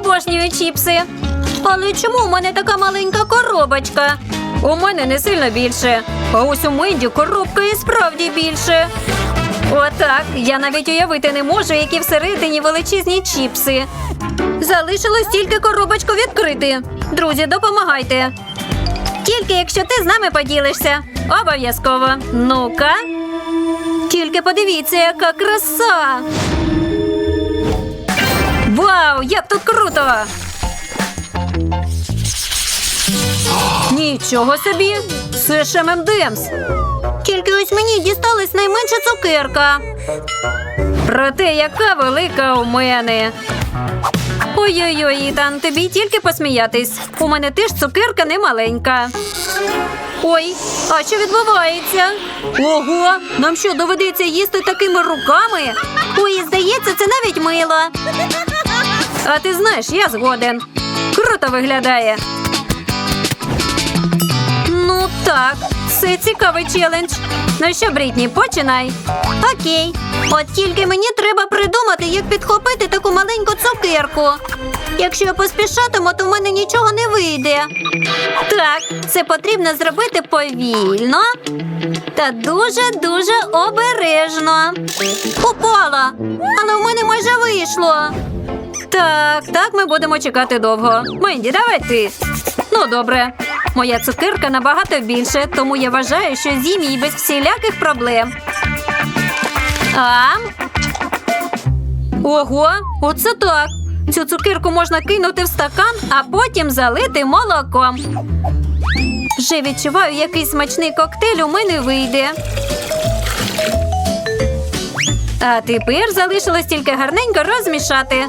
обожнюю чіпси. Але чому у мене така маленька коробочка? У мене не сильно більше. А ось у Менді коробка і справді більше. Отак. Я навіть уявити не можу, які всередині величезні чіпси. Залишилось тільки коробочку відкрити. Друзі, допомагайте. Тільки якщо ти з нами поділишся. Обов'язково. Ну-ка. Тільки подивіться, яка краса. Вау, як тут круто! Нічого собі! Це ж ММДМС. Тільки ось мені дісталась найменша цукерка. Проте, яка велика у мене. Ой-ой-ой, Ітан, тобі тільки посміятись. У мене теж цукерка не маленька. Ой, а що відбувається? Ого, нам що доведеться їсти такими руками? Ой, здається, це навіть мило. А ти знаєш, я згоден. Круто виглядає. Ну так, це цікавий челендж. Ну що, Брітні, починай. Окей. От тільки мені треба придумати, як підхопити таку маленьку цукерку. Якщо я поспішатиму, то в мене нічого не вийде. Так, це потрібно зробити повільно та дуже-дуже обережно. Упала, але в мене майже вийшло. Так, так, ми будемо чекати довго. Менді, давай ти. Ну, добре. Моя цукерка набагато більше, тому я вважаю, що з'їм її без всіляких проблем. А? Ого, оце так. Цю цукерку можна кинути в стакан, а потім залити молоком. Вже відчуваю, який смачний коктейль у мене вийде. А тепер залишилось тільки гарненько розмішати.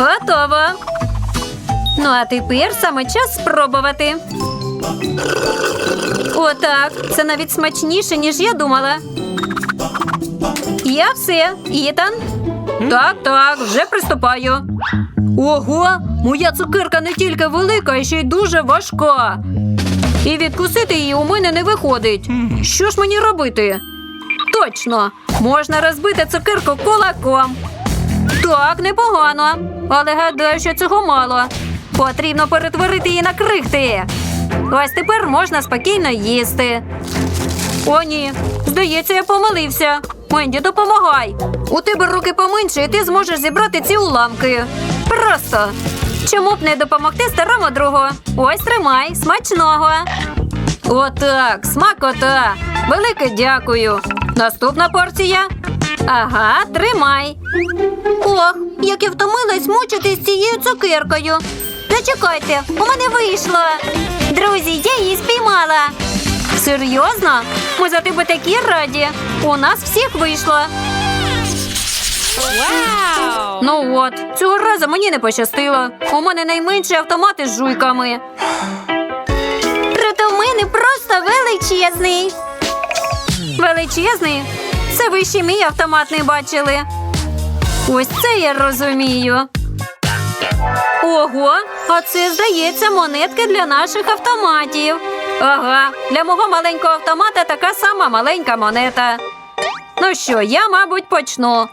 Готово. Ну, а тепер саме час спробувати. Отак. Це навіть смачніше, ніж я думала. Я все, Ітан. Так, так, вже приступаю. Ого, моя цукерка не тільки велика, а ще й дуже важка. І відкусити її у мене не виходить. Що ж мені робити? Точно, можна розбити цукерку кулаком. Так, непогано. Але гадаю, що цього мало. Потрібно перетворити її на крихти. Ось тепер можна спокійно їсти. О, ні. Здається, я помилився. Менді, допомагай. У тебе руки поменше, і ти зможеш зібрати ці уламки. Просто. Чому б не допомогти старому другу? Ось тримай, смачного. Отак, смакота. Велике дякую. Наступна порція. Ага, тримай. Ох, як я втомилась мучитись цією цукеркою. Зачекайте, у мене вийшло. Друзі, я її спіймала. Серйозно? Ми за тебе такі раді. У нас всіх вийшло. Вау! Ну от, цього разу мені не пощастило. У мене найменший автомат із жуйками. Проте в мене просто величезний. Величезний? Це ви ще мій автомат не бачили. Ось це я розумію. Ого, а це, здається, монетки для наших автоматів. Ага, для мого маленького автомата така сама маленька монета. Ну що, я, мабуть, почну.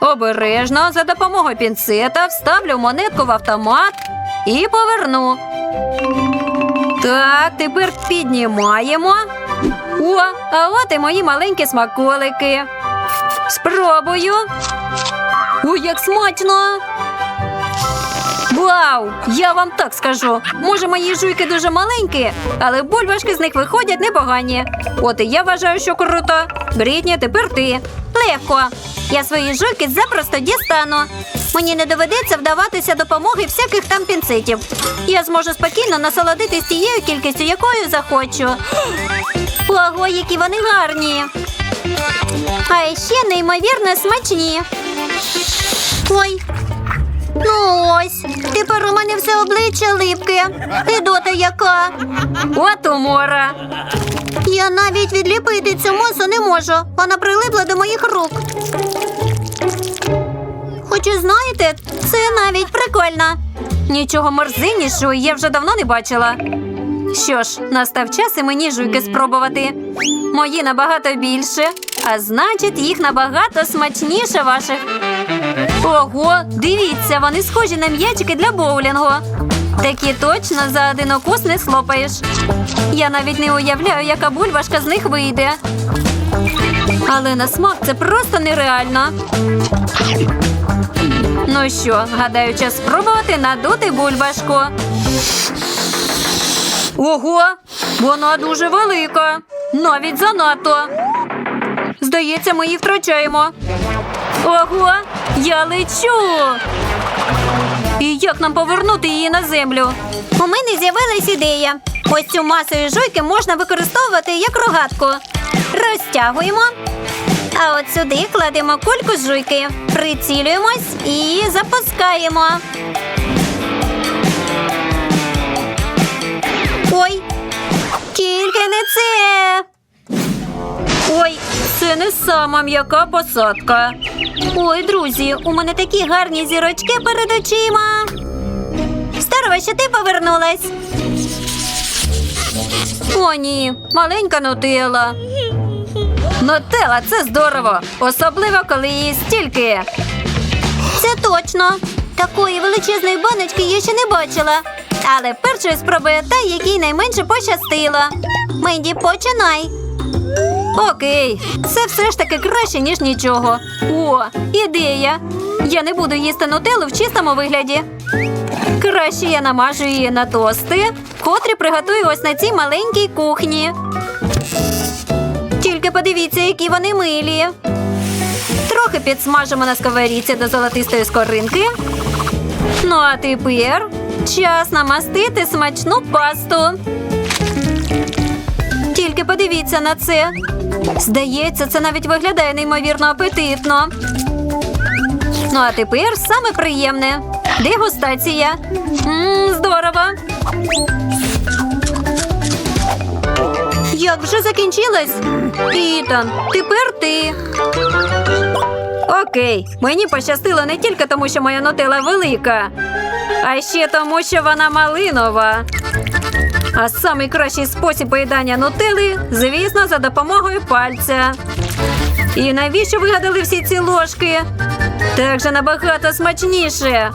Обережно за допомогою пінцета вставлю монетку в автомат і поверну. Так, тепер піднімаємо. О, а от і мої маленькі смаколики. Спробую. Ой, як смачно! Вау! Я вам так скажу. Може, мої жуйки дуже маленькі, але бульбашки з них виходять непогані. От і я вважаю, що круто. Брітні, тепер ти. Легко. Я свої жуйки запросто дістану. Мені не доведеться вдаватися допомоги всяких там пінцетів. Я зможу спокійно насолодитись тією кількістю, якою захочу. Ого, які вони гарні. А ще неймовірно смачні. Ой, Ну ось, тепер у мене все обличчя липке. І дота яка. От умора. Я навіть відліпити цю мосу не можу. Вона прилипла до моїх рук. Хоча, знаєте, це навіть прикольно. Нічого мерзиннішого я вже давно не бачила. Що ж, настав час і мені жуйки спробувати. Мої набагато більше. а значить їх набагато смачніше ваших. Ого, дивіться, вони схожі на м'ячики для боулінгу. Такі точно за один укус не слопаєш. Я навіть не уявляю, яка бульбашка з них вийде. Але на смак це просто нереально. Ну що, гадаю, час спробувати надути бульбашку. Ого, вона дуже велика. Навіть занадто. Здається, ми її втрачаємо. Ого, я лечу. І як нам повернути її на землю? У мене з'явилась ідея. Ось цю масу із жуйки можна використовувати як рогатку. Розтягуємо. А от сюди кладемо кульку з жуйки, прицілюємось і запускаємо. Це. Ой, це не сама м'яка посадка. Ой, друзі, у мене такі гарні зірочки перед очима. Здорово, що ти повернулась. О, ні, маленька нутела. Нутела це здорово, особливо коли її стільки. Це точно. Такої величезної баночки я ще не бачила. Але першою спробує та, якій найменше пощастило. Менді, починай. Окей, це все ж таки краще, ніж нічого. О, ідея! Я не буду їсти нутелу в чистому вигляді. Краще я намажу її на тости, котрі приготую ось на цій маленькій кухні. Тільки подивіться, які вони милі. Трохи підсмажимо на сковорідці до золотистої скоринки. Ну а тепер час намастити смачну пасту. Тільки подивіться на це. Здається, це навіть виглядає неймовірно апетитно. Ну а тепер саме приємне. Дегустація. Мм, здорово. Як вже закінчилось? Ітан, тепер ти. Окей, мені пощастило не тільки тому, що моя нутела велика, а ще тому, що вона малинова. А самий кращий спосіб поїдання нутели, звісно, за допомогою пальця. І навіщо вигадали всі ці ложки? Так же набагато смачніше.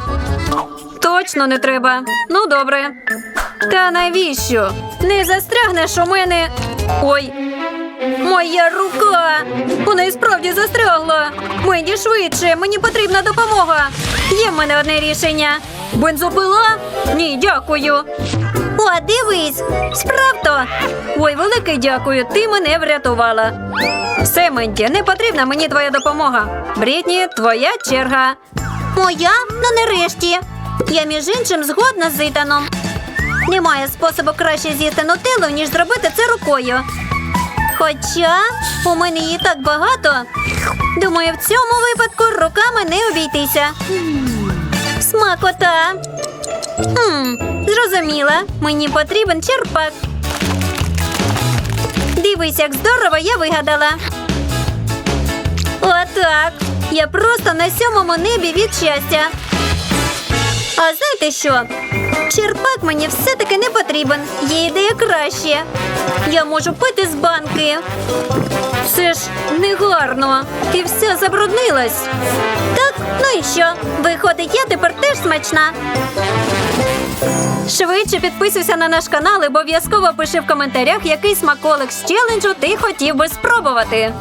Точно не треба. Ну, добре. Та навіщо? Не застрягнеш у мене. Ой. Моя рука! Вона і справді застрягла. Мені швидше, мені потрібна допомога. Є в мене одне рішення. Бензопила? Ні, дякую. О, дивись, справді. Ой, велике дякую, ти мене врятувала. Все, Менті, не потрібна мені твоя допомога. Брітні, твоя черга. Моя? Ну нарешті. Я між іншим згодна з Ітаном. Немає способу краще з'їсти нутеллу, ніж зробити це рукою. Хоча у мене її так багато. Думаю, в цьому випадку руками не обійтися. Смакота. Хм, зрозуміла. Мені потрібен черпак. Дивись, як здорово я вигадала. Отак. Я просто на сьомому небі від щастя. А знаєте що? Черпак мені все-таки не потрібен. Є ідея краще. Я можу пити з банки. Це ж негарно. Ти вся забруднилась. Так, ну і що? Виходить, я тепер теж смачна. Швидше підписуйся на наш канал і обов'язково пиши в коментарях, який смаколик з челенджу ти хотів би спробувати.